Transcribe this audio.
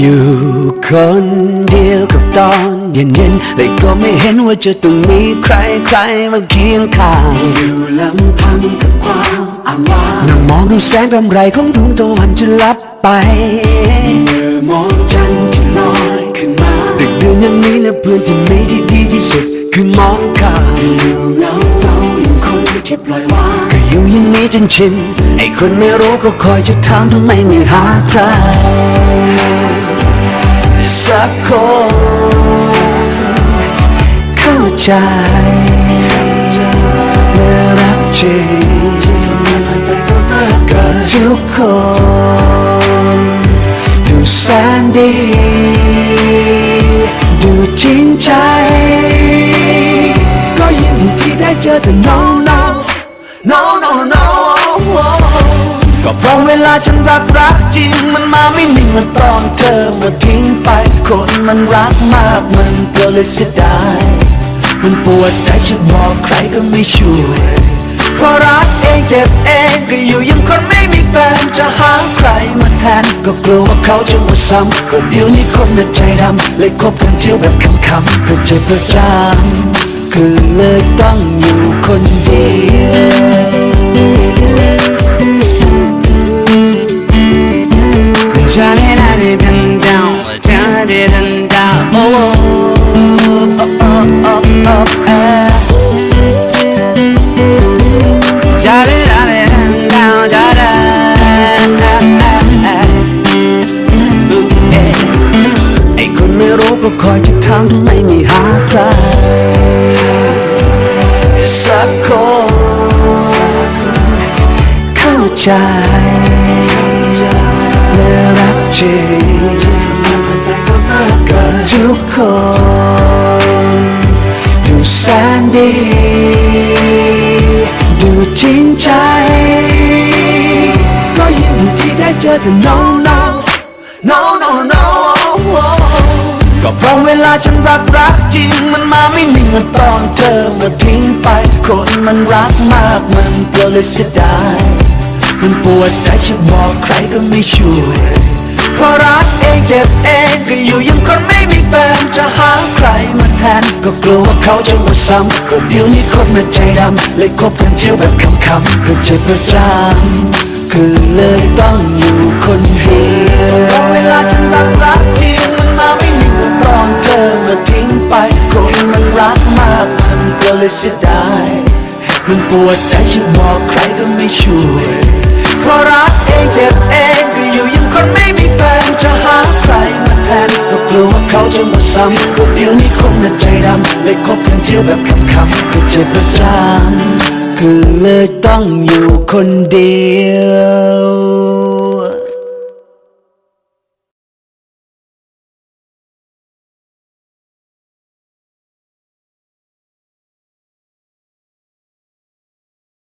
อยู่คนเดียวกับตอนเย็นๆเลยก็ไม่เห็นว่าจะต้องมีใครใครๆมาเคียงข้างอยู่ลำพังกับความอ้างว้างนั่งมองดูแสงรำไรของดวงตะวันจนลับไปเมื่อมองจันทร์ที่ลอยขึ้นมาดึกดื่นอย่างนี้นะเพื่อนที่มีที่ดีที่สุดคือมองข้ามอยู่เงาเงาอย่างคนที่ปล่อยวางก็อยู่อย่างนี้จนชินไอ้คนไม่รู้ก็คอยจะถามทำไมไม่หาใคร สักคนเข้าใจและรักจริงกับทุกคนดูแสนดี ดูจริงใจ ก็ยินดีที่ได้เจอแต่ no no no no no ก็เพราะเวลาฉันรักรักจริง มันมาไม่นิ่งเหมันตอนเธอมาทิ้งไป คนมันรักมากมันก็เลยเสียดาย มันปวดใจฉันบอกใครก็ไม่ช่วยเพราะรักเองเจ็บเองก็อยู่ยังคนไม่มีแฟนจะหาใครมาแทน ก็กลัวว่าเขาจะมาซ้ำก็เดี๋ยวนี้คนน่ะใจดำเลยคบกันเที่ยวแบบคำๆก็เจ็บประจำคือเลยต้อง Johnny Daddy dun down, Johnny dun down, oh oh oh oh oh oh eh. Johnny Daddy dun down, Johnny eh, eh, eh. Ooh, eh. ไอ้คนไม่รู้ก็คอยจะถามทำไมไม่หาใครสักคนเข้าใจ และรักจริงกับทุกคนดูแสนดี ดูจริงใจก็ยินดีที่ได้เจอแต่ no no no no no ก็เพราะเวลาฉันรักรักจริงมันมาไม่นิ่งเมือนตอนเธอมาทิ้งไป คนมันรักมากมันก็เลยเสียดาย มันปวดใจฉันบอกใครก็ไม่ช่วยเพราะรักเองเจ็บเองก็อยู่ยังคนไม่มีแฟนจะหาใครมาแทน ก็กลัวว่าเขาจะมาซ้ำก็เดี๋ยวนี้คนมันใจดำเลยคบกันเที่ยวแบบคำๆคือเจ็บประจำคือเลยต้องอยู่คนเดียวเวลาฉันรักรักจริงมันมาไม่มีวันตอนเธอมาทิ้งไปคนมันรักมากมันก็เลยเสียดายมันปวดใจฉันบอกใครก็ไม่ช่วย พราะรักเองเจ็บเองก็อยู่ยังคนไม่มีแฟนจะหาใครมาแทนก็กลัวว่าเขาจะมาซ้ำคนเดียวนี้คงน่าใจดำเลยคบกันเที่ยวแบบคำๆก็เจ็บประจำคือเลยต้องอยู่คนเดียว